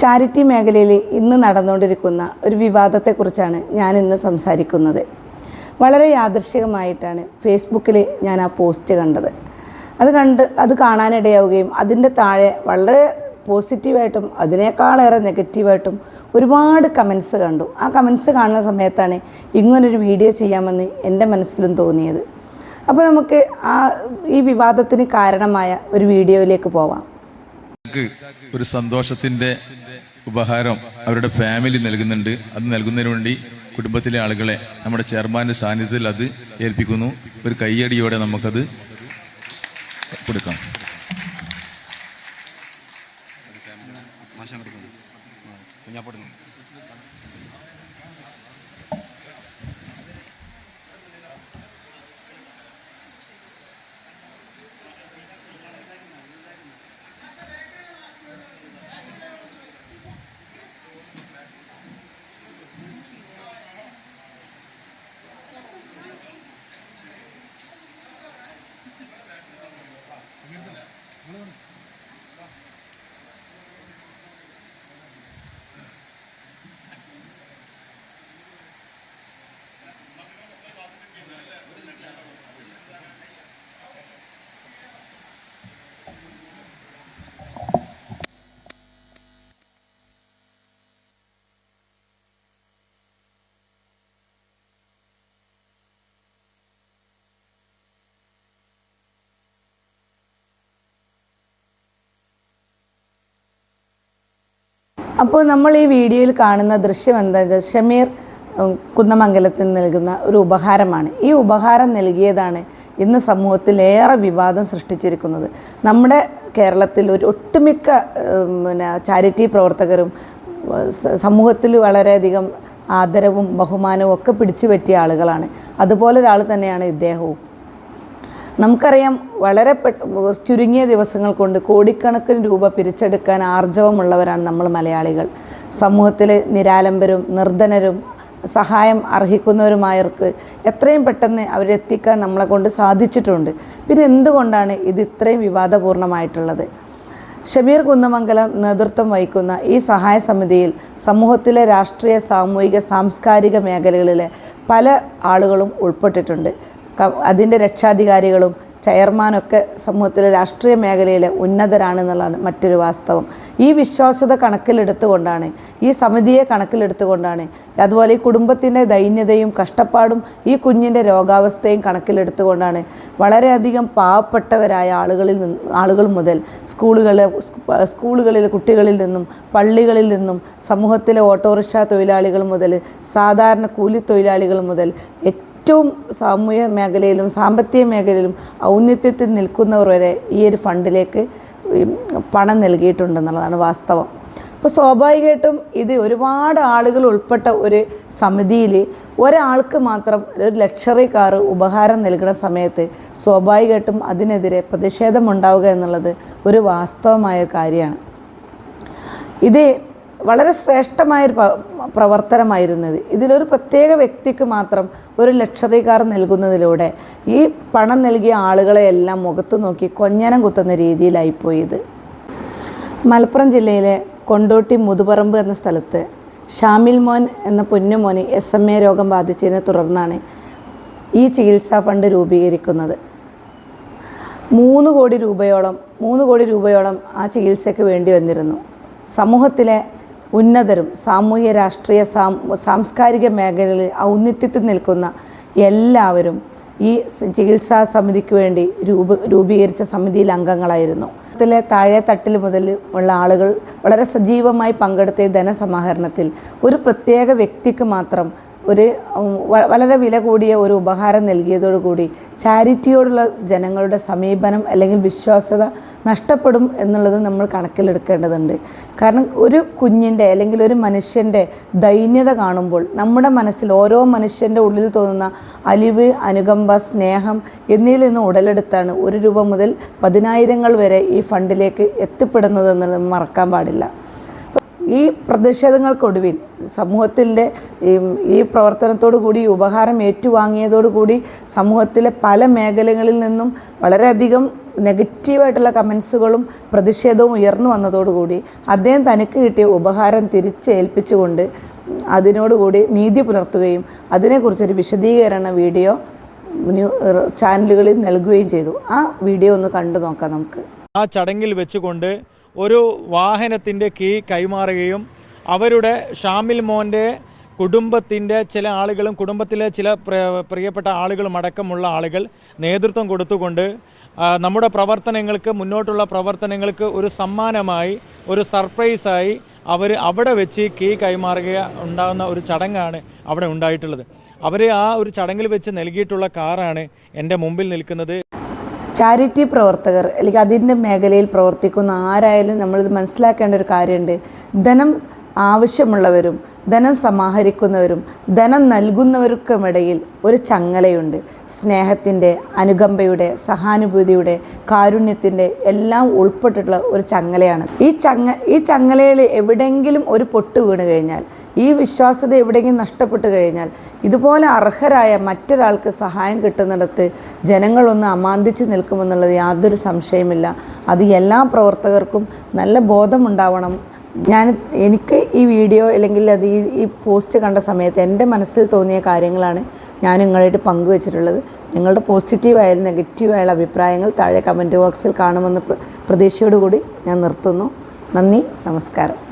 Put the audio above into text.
Charity മേഖലയിൽ ഇന്ന് നടന്നുകൊണ്ടിരിക്കുന്ന ഒരു വിവാദത്തെക്കുറിച്ചാണ് ഞാൻ ഇന്ന് സംസാരിക്കുന്നത്. വളരെ യാദൃശികമായിട്ടാണ് ഫേസ്ബുക്കിൽ ഞാൻ ആ പോസ്റ്റ് കണ്ടത്. അത് കണ്ട് അത് കാണാനിടയാവുകയും അതിന്റെ താഴെ വളരെ പോസിറ്റീവായിട്ടും അതിനേക്കാളേറെ നെഗറ്റീവായിട്ടും ഒരുപാട് കമൻസ് കണ്ടു. ആ കമൻസ് കാണുന്ന സമയത്താണ് ഇങ്ങനൊരു വീഡിയോ ചെയ്യാമെന്ന് എന്റെ മനസ്സിലും തോന്നിയത്. അപ്പോൾ നമുക്ക് ആ ഈ വിവാദത്തിന് കാരണമായ ഒരു വീഡിയോയിലേക്ക് പോവാം. അവർക്ക് ഒരു സന്തോഷത്തിന്റെ ഉപഹാരം അവരുടെ ഫാമിലി നൽകുന്നുണ്ട്. അത് നൽകുന്നതിന് വേണ്ടി കുടുംബത്തിലെ ആളുകളെ നമ്മുടെ ചെയർമാന്റെ സാന്നിധ്യത്തിൽ അത് ഏൽപ്പിക്കുന്നു. ഒരു കയ്യടിയോടെ നമുക്കത് കൊടുക്കാം. അപ്പോൾ നമ്മൾ ഈ വീഡിയോയിൽ കാണുന്ന ദൃശ്യം എന്താ? വെച്ചാൽ ഷമീർ കുന്നമംഗലത്തിൽ നൽകുന്ന ഒരു ഉപഹാരമാണ്. ഈ ഉപഹാരം നൽകിയതാണ് ഇന്ന് സമൂഹത്തിൽ ഏറെ വിവാദം സൃഷ്ടിച്ചിരിക്കുന്നത്. നമ്മുടെ കേരളത്തിൽ ഒരു ഒട്ടുമിക്ക പിന്നെ ചാരിറ്റി പ്രവർത്തകരും സമൂഹത്തിൽ വളരെയധികം ആദരവും ബഹുമാനവും ഒക്കെ പിടിച്ചു പറ്റിയ ആളുകളാണ്. അതുപോലെ ഒരാൾ തന്നെയാണ് ഇദ്ദേഹവും. നമുക്കറിയാം വളരെ പെട്ട ചുരുങ്ങിയ ദിവസങ്ങൾ കൊണ്ട് കോടിക്കണക്കിന് രൂപ പിരിച്ചെടുക്കാൻ ആർജവമുള്ളവരാണ് നമ്മൾ മലയാളികൾ. സമൂഹത്തിലെ നിരാലംബരും നിർധനരും സഹായം അർഹിക്കുന്നവരുമായവർക്ക് എത്രയും പെട്ടെന്ന് അവരെത്തിക്കാൻ നമ്മളെ കൊണ്ട് സാധിച്ചിട്ടുണ്ട്. പിന്നെ എന്തുകൊണ്ടാണ് ഇത് ഇത്രയും വിവാദപൂർണമായിട്ടുള്ളത്? ഷമീർ കുന്നമംഗലം നേതൃത്വം വഹിക്കുന്ന ഈ സഹായ സമിതിയിൽ സമൂഹത്തിലെ രാഷ്ട്രീയ സാമൂഹിക സാംസ്കാരിക മേഖലകളിലെ പല ആളുകളും ഉൾപ്പെട്ടിട്ടുണ്ട്. അതിന്റെ രക്ഷാധികാരികളും ചെയർമാനൊക്കെ സമൂഹത്തിലെ രാഷ്ട്രീയ മേഖലയിലെ ഉന്നതരാണെന്നുള്ളതാണ് മറ്റൊരു വാസ്തവം. ഈ വിശ്വാസ്യത കണക്കിലെടുത്തുകൊണ്ടാണ് ഈ സമിതിയെ കണക്കിലെടുത്തുകൊണ്ടാണ് അതുപോലെ ഈ കുടുംബത്തിന്റെ ദൈന്യതയും കഷ്ടപ്പാടും ഈ കുഞ്ഞിന്റെ രോഗാവസ്ഥയും കണക്കിലെടുത്തുകൊണ്ടാണ് വളരെയധികം പാവപ്പെട്ടവരായ ആളുകളിൽ നിന്ന് ആളുകൾ മുതൽ സ്കൂളുകളിലെ സ്കൂളുകളിലെ കുട്ടികളിൽ നിന്നും പള്ളികളിൽ നിന്നും സമൂഹത്തിലെ ഓട്ടോറിക്ഷ തൊഴിലാളികൾ മുതൽ സാധാരണ കൂലി തൊഴിലാളികൾ മുതൽ ഏറ്റവും സാമൂഹ്യ മേഖലയിലും സാമ്പത്തിക മേഖലയിലും ഔന്നിത്യത്തിൽ നിൽക്കുന്നവർ വരെ ഈ ഒരു ഫണ്ടിലേക്ക് പണം നൽകിയിട്ടുണ്ടെന്നുള്ളതാണ് വാസ്തവം. അപ്പോൾ സ്വാഭാവികമായിട്ടും ഇത് ഒരുപാട് ആളുകൾ ഉൾപ്പെട്ട ഒരു സമിതിയിൽ ഒരാൾക്ക് മാത്രം ഒരു ലക്ഷറി കാർ ഉപഹാരം നൽകുന്ന സമയത്ത് സ്വാഭാവികമായിട്ടും അതിനെതിരെ പ്രതിഷേധമുണ്ടാവുക എന്നുള്ളത് ഒരു വാസ്തവമായ കാര്യമാണ്. ഇത് വളരെ ശ്രേഷ്ഠമായൊരു പ്രവർത്തനമായിരുന്നു പ്രവർത്തനമായിരുന്നത്. ഇതിലൊരു പ്രത്യേക വ്യക്തിക്ക് മാത്രം ഒരു ലക്ഷറി കാർ നൽകുന്നതിലൂടെ ഈ പണം നൽകിയ ആളുകളെയെല്ലാം മുഖത്ത് നോക്കി കൊഞ്ഞനം കുത്തുന്ന രീതിയിലായിപ്പോയി മലപ്പുറം ജില്ലയിലെ കൊണ്ടോട്ടി മുതുപറമ്പ് എന്ന സ്ഥലത്ത് ഷാമിൽ മോൻ എന്ന പൊന്നുമോന് എസ് എം എ രോഗം ബാധിച്ചതിനെ തുടർന്നാണ് ഈ ചികിത്സാ ഫണ്ട് രൂപീകരിക്കുന്നത്. മൂന്ന് കോടി രൂപയോളം മൂന്ന് കോടി രൂപയോളം ആ ചികിത്സയ്ക്ക് വേണ്ടി വന്നിരുന്നു. സമൂഹത്തിലെ ഉന്നതരും സാമൂഹ്യ രാഷ്ട്രീയ സാംസ്കാരിക മേഖലകളിൽ ഔന്നിത്യത്തിൽ നിൽക്കുന്ന എല്ലാവരും ഈ ചികിത്സാ സമിതിക്ക് വേണ്ടി രൂപ രൂപീകരിച്ച സമിതിയിൽ അംഗങ്ങളായിരുന്നു. ത്തിലെ താഴെ തട്ടിൽ മുതൽ ഉള്ള ആളുകൾ വളരെ സജീവമായി പങ്കെടുത്ത ധനസമാഹരണത്തിൽ ഒരു പ്രത്യേക വ്യക്തിക്ക് മാത്രം ഒരു വളരെ വില കൂടിയ ഒരു ഉപഹാരം നൽകിയതോടുകൂടി ചാരിറ്റിയോടുള്ള ജനങ്ങളുടെ സമീപനം അല്ലെങ്കിൽ വിശ്വാസ്യത നഷ്ടപ്പെടും എന്നുള്ളത് നമ്മൾ കണക്കിലെടുക്കേണ്ടതുണ്ട്. കാരണം ഒരു കുഞ്ഞിന്റെ അല്ലെങ്കിൽ ഒരു മനുഷ്യന്റെ ദൈന്യത കാണുമ്പോൾ നമ്മുടെ മനസ്സിൽ ഓരോ മനുഷ്യന്റെ ഉള്ളിൽ തോന്നുന്ന അലിവ് അനുകമ്പ സ്നേഹം എന്നിൽ നിന്ന് ഉടലെടുത്താണ് ഒരു രൂപ മുതൽ പതിനായിരങ്ങൾ വരെ ഈ ഫണ്ടിലേക്ക് എത്തിപ്പെടുന്നതെന്നുള്ളത് മറക്കാൻ പാടില്ല. ഈ പ്രതിഷേധങ്ങൾക്കൊടുവിൽ സമൂഹത്തിന്റെ ഈ പ്രവർത്തനത്തോടു കൂടി ഉപഹാരം ഏറ്റുവാങ്ങിയതോടുകൂടി സമൂഹത്തിലെ പല മേഖലകളിൽ നിന്നും വളരെയധികം നെഗറ്റീവായിട്ടുള്ള കമൻസുകളും പ്രതിഷേധവും ഉയർന്നു വന്നതോടുകൂടി അദ്ദേഹം തനിക്ക് കിട്ടിയ ഉപഹാരം തിരിച്ചേൽപ്പിച്ചുകൊണ്ട് അതിനോടുകൂടി നീതി പുലർത്തുകയും അതിനെക്കുറിച്ചൊരു വിശദീകരണ വീഡിയോ ചാനലുകളിൽ നൽകുകയും ചെയ്തു. ആ വീഡിയോ ഒന്ന് കണ്ടു നോക്കാം നമുക്ക്. ആ ചടങ്ങിൽ വെച്ചുകൊണ്ട് ഒരു വാഹനത്തിന്റെ കീ കൈമാറുകയും അവരുടെ ഷാമിൽ മോന്റെ കുടുംബത്തിന്റെ ചില ആളുകളും കുടുംബത്തിലെ ചില പ്രിയപ്പെട്ട ആളുകളും അടക്കമുള്ള ആളുകൾ നേതൃത്വം കൊടുത്തുകൊണ്ട് നമ്മുടെ പ്രവർത്തനങ്ങൾക്ക് മുന്നോട്ടുള്ള പ്രവർത്തനങ്ങൾക്ക് ഒരു സമ്മാനമായി ഒരു സർപ്രൈസായി അവർ അവിടെ വെച്ച് കീ കൈമാറുക ഉണ്ടാകുന്ന ഒരു ചടങ്ങാണ് അവിടെ ഉണ്ടായിട്ടുള്ളത്. അവർ ആ ഒരു ചടങ്ങിൽ വെച്ച് നൽകിയിട്ടുള്ള കാറാണ് എന്റെ മുമ്പിൽ നിൽക്കുന്നത്. ചാരിറ്റി പ്രവർത്തകർ അല്ലെങ്കിൽ അതിന്റെ മേഖലയിൽ പ്രവർത്തിക്കുന്ന ആരായാലും നമ്മളിത് മനസ്സിലാക്കേണ്ട ഒരു കാര്യമുണ്ട്. ധനം ആവശ്യമുള്ളവരും ധനം സമാഹരിക്കുന്നവരും ധനം നൽകുന്നവർക്കുമിടയിൽ ഒരു ചങ്ങലയുണ്ട്. സ്നേഹത്തിന്റെ അനുകമ്പയുടെ സഹാനുഭൂതിയുടെ കാരുണ്യത്തിന്റെ എല്ലാം ഉൾപ്പെട്ടിട്ടുള്ള ഒരു ചങ്ങലയാണ്. ഈ ചങ്ങ ഈ ചങ്ങലയിൽ എവിടെയെങ്കിലും ഒരു പൊട്ട് വീണ് കഴിഞ്ഞാൽ ഈ വിശ്വാസ്യത എവിടെയെങ്കിലും നഷ്ടപ്പെട്ടു കഴിഞ്ഞാൽ ഇതുപോലെ അർഹരായ മറ്റൊരാൾക്ക് സഹായം കിട്ടുന്നിടത്ത് ജനങ്ങളൊന്ന് അമാന്തിച്ച് നിൽക്കുമെന്നുള്ളത് യാതൊരു സംശയമില്ല അത് എല്ലാ പ്രവർത്തകർക്കും നല്ല ബോധമുണ്ടാവണം. ഞാൻ എനിക്ക് ഈ വീഡിയോ അല്ലെങ്കിൽ അത് ഈ ഈ പോസ്റ്റ് കണ്ട സമയത്ത് എന്റെ മനസ്സിൽ തോന്നിയ കാര്യങ്ങളാണ് ഞാൻ നിങ്ങളായിട്ട് പങ്കുവച്ചിട്ടുള്ളത്. നിങ്ങളുടെ പോസിറ്റീവായാലും നെഗറ്റീവായാലും അഭിപ്രായങ്ങൾ താഴെ കമന്റ് ബോക്സിൽ കാണുമെന്ന് പ്ര- പ്രതീക്ഷയോടുകൂടി ഞാൻ നിർത്തുന്നു. നന്ദി നമസ്കാരം.